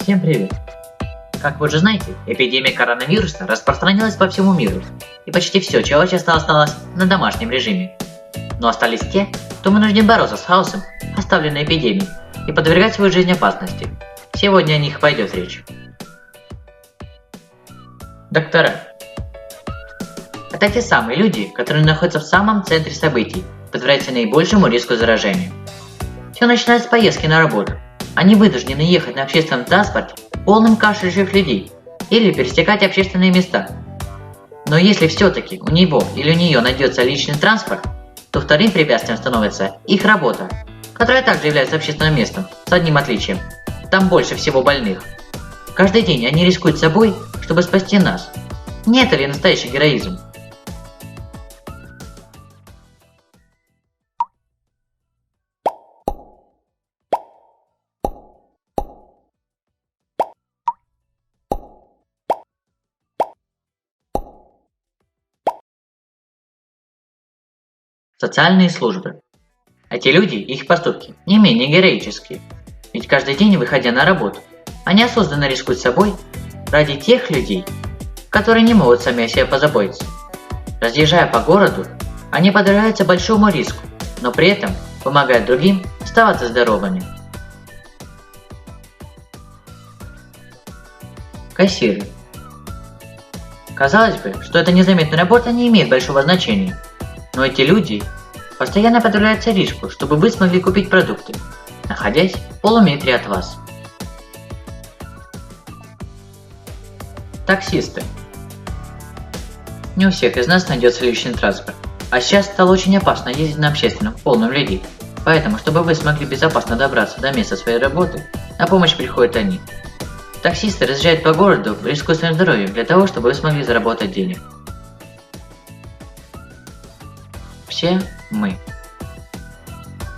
Всем привет! Как вы уже знаете, эпидемия коронавируса распространилась по всему миру, и почти все человечество осталось на домашнем режиме. Но остались те, кто вынужден бороться с хаосом, оставленной эпидемией, и подвергать свою жизнь опасности. Сегодня о них пойдет речь. Доктора. Это те самые люди, которые находятся в самом центре событий, подвергаются наибольшему риску заражения. Все начинается с поездки на работу. Они вынуждены ехать на общественном транспорте полным кашляющих людей или пересекать общественные места. Но если все-таки у него или у нее найдется личный транспорт, то вторым препятствием становится их работа, которая также является общественным местом, с одним отличием. Там больше всего больных. Каждый день они рискуют собой, чтобы спасти нас. Не это ли настоящий героизм? Социальные службы. Эти люди и их поступки не менее героические. Ведь каждый день, выходя на работу, они осознанно рискуют собой ради тех людей, которые не могут сами о себе позаботиться. Разъезжая по городу, они подвергаются большому риску, но при этом помогают другим оставаться здоровыми. Кассиры. Казалось бы, что эта незаметная работа не имеет большого значения, но эти люди постоянно подвергаются риску, чтобы вы смогли купить продукты, находясь в полуметре от вас. Таксисты. Не у всех из нас найдется личный транспорт, а сейчас стало очень опасно ездить на общественном, полном людей. Поэтому, чтобы вы смогли безопасно добраться до места своей работы, на помощь приходят они. Таксисты разъезжают по городу, рискуя своим здоровьем для того, чтобы вы смогли заработать денег. Все мы.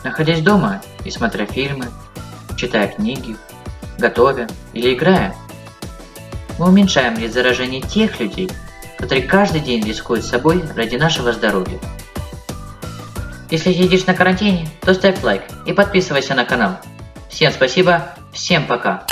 Находясь дома и смотря фильмы, читая книги, готовя или играя, мы уменьшаем риск заражения тех людей, которые каждый день рискуют собой ради нашего здоровья. Если сидишь на карантине, то ставь лайк и подписывайся на канал. Всем спасибо, всем пока!